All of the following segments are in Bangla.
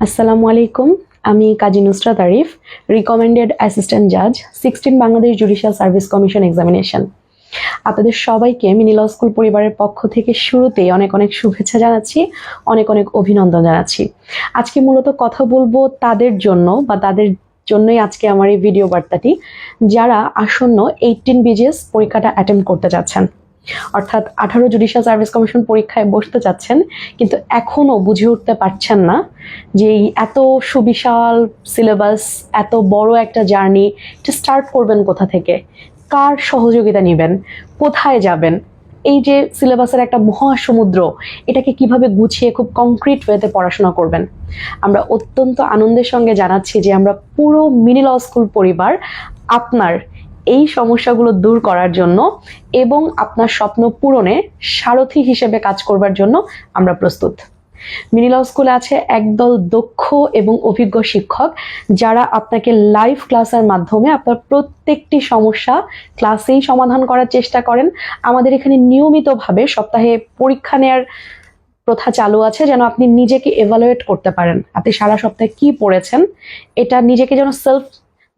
আসসালামু আলাইকুম, আমি কাজী নুসরাত আরিফ রিকমেন্ডেড অ্যাসিস্ট্যান্ট জাজ sixteen Bangladesh judicial service commission examination আপনাদের সবাইকে মিনি ল স্কুল পরিবারের পক্ষ থেকে শুরুতেই অনেক অনেক শুভেচ্ছা জানাচ্ছি, অনেক অনেক অভিনন্দন জানাচ্ছি। আজকে মূলত কথা বলব তাদের জন্য বা তাদের জন্যই আজকে আমার এই ভিডিও বার্তাটি, যারা আসন্ন এইটিন বিজেস পরীক্ষাটা অ্যাটেম্প করতে যাচ্ছেন। অর্থাৎ আঠারো জুডিশিয়াল সার্ভিস কমিশন পরীক্ষায় বসতে চাচ্ছেন, কিন্তু এখনও বুঝে উঠতে পারছেন না যে এত সুবিশাল সিলেবাস এত বড় একটা জার্নি এটা স্টার্ট করবেন কোথা থেকে? কার সহযোগিতা নেবেন? কোথায় যাবেন? এই যে সিলেবাসের একটা মহাসমুদ্র, এটাকে কীভাবে গুছিয়ে খুব কংক্রিট ওয়েতে পড়াশোনা করবেন? আমরা অত্যন্ত আনন্দের সঙ্গে জানাচ্ছি যে আমরা পুরো মিনি ল স্কুল পরিবার আপনার এই সমস্যাগুলো দূর করার জন্য এবং আপনার স্বপ্ন পূরণে সারথি হিসেবে কাজ করবার জন্য আমরা প্রস্তুত। মিনি ল স্কুলে আছে একদল দক্ষ এবং অভিজ্ঞ শিক্ষক যারা আপনাকে লাইভ ক্লাসের মাধ্যমে আপনার প্রত্যেকটি সমস্যা ক্লাসেই সমাধান করার চেষ্টা করেন। আমাদের এখানে নিয়মিতভাবে সপ্তাহে পরীক্ষা নেয়ার প্রথা চালু আছে যেন আপনি নিজেকে এভালুয়েট করতে পারেন। আপনি সারা সপ্তাহে কি পড়েছেন? এটা নিজেকে যেন সেলফ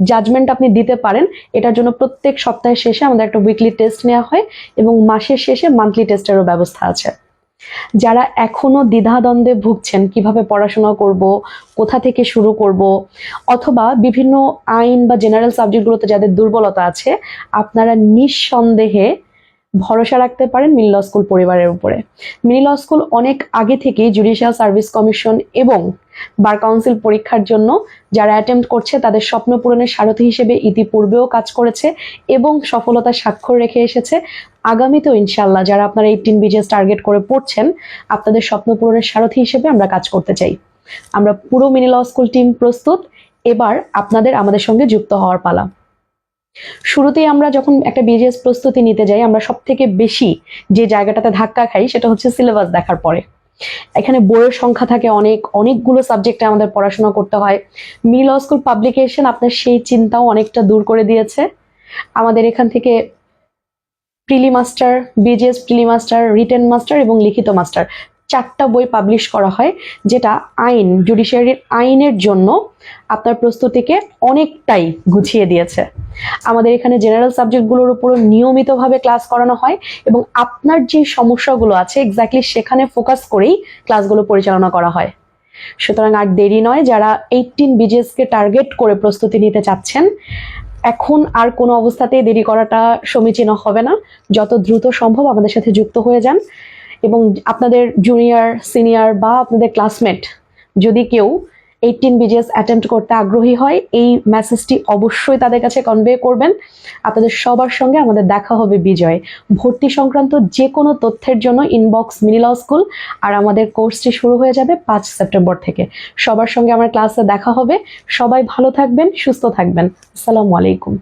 জাজমেন্ট আপনি দিতে পারেন। এটার জন্য প্রত্যেক সপ্তাহের শেষে আমাদের একটা উইকলি টেস্ট নেওয়া হয় এবং মাসের শেষে মান্থলি টেস্টেরও ব্যবস্থা আছে। যারা এখনও দ্বিধাদ্বন্দ্বে ভুগছেন, কীভাবে পড়াশোনা করব, কোথা থেকে শুরু করব, অথবা বিভিন্ন আইন বা জেনারেল সাবজেক্টগুলোতে যাদের দুর্বলতা আছে, আপনারা নিঃসন্দেহে ভরসা রাখতে পারেন মিনি ল স্কুল পরিবারের উপরে। মিনি ল স্কুল অনেক আগে থেকেই জুডিশিয়াল সার্ভিস কমিশন এবং বার কাউন্সিল পরীক্ষার জন্য যারা অ্যাটেম্প্ট করছে তাদের স্বপ্ন পূরণের সারথি হিসেবে ইতিপূর্বেও কাজ করেছে এবং সফলতার স্বাক্ষর রেখে এসেছে। আগামীতেও ইনশাল্লাহ যারা আপনারা এইটিন বিজেস টার্গেট করে পড়ছেন, আপনাদের স্বপ্ন পূরণের সারথি হিসেবে আমরা কাজ করতে চাই। আমরা পুরো মিনি ল স্কুল টিম প্রস্তুত, এবার আপনাদের আমাদের সঙ্গে যুক্ত হওয়ার পালা। শুরুতেই আমরা যখন একটা বিজেএস প্রস্তুতি নিতে যাই, আমরা সব থেকে বেশি যে জায়গাটাতে ধাক্কা খাই সেটা হচ্ছে সিলেবাস দেখার পরে। এখানে বইয়ের সংখ্যা থাকে অনেক, অনেকগুলো সাবজেক্টে আমাদের পড়াশোনা করতে হয়। মিল স্কুল পাবলিকেশন আপনার সেই চিন্তাও অনেকটা দূর করে দিয়েছে। আমাদের এখান থেকে prelim master BGS prelim master written master এবং লিখিত মাস্টার চারটা বই পাবলিশ করা হয়, যেটা আইন জুডিশিয়ারির আইনের জন্য আপনার প্রস্তুতিকে অনেকটাই গুছিয়ে দিয়েছে। আমাদের এখানে জেনারেল সাবজেক্টগুলোর উপরও নিয়মিতভাবে ক্লাস করানো হয় এবং আপনার যে সমস্যাগুলো আছে এক্স্যাক্টলি সেখানে ফোকাস করেই ক্লাসগুলো পরিচালনা করা হয়। সুতরাং আর দেরি নয়, যারা এইটিন বিজেসকে টার্গেট করে প্রস্তুতি নিতে চাচ্ছেন, এখন আর কোনো অবস্থাতেই দেরি করাটা সমীচীন হবে না। যত দ্রুত সম্ভব আমাদের সাথে যুক্ত হয়ে যান। এবং আপনাদের জুনিয়র সিনিয়র বা আপনাদের ক্লাসমেট যদি কেউ এইটিন বিজেএস অ্যাটেম্প্ট করতে আগ্রহী হয়, এই মেসেজটি অবশ্যই তাদের কাছে কনভে করবেন। আপনাদের সবার সঙ্গে আমাদের দেখা হবে বিজয়। ভর্তি সংক্রান্ত যে কোনো তথ্যের জন্য ইনবক্স মিনিল স্কুল আর আমাদের কোর্সটি শুরু হয়ে যাবে পাঁচ সেপ্টেম্বর থেকে। সবার সঙ্গে আমার ক্লাসে দেখা হবে। সবাই ভালো থাকবেন, সুস্থ থাকবেন। আসসালামু আলাইকুম।